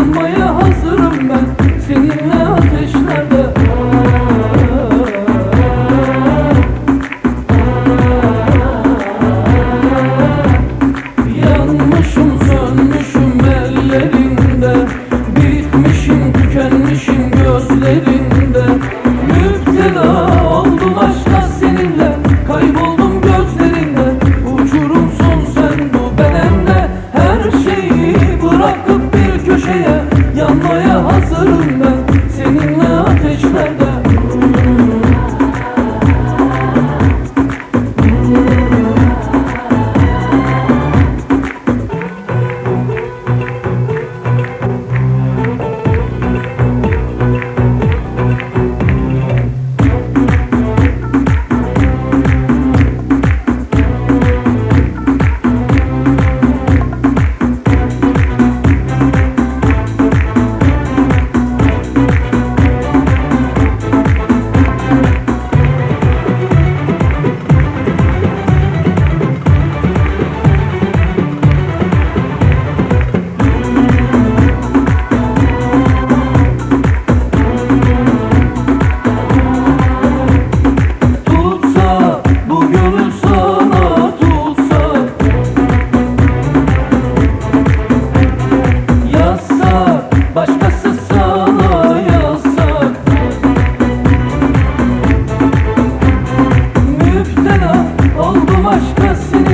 yanmaya Oldum aşka seni.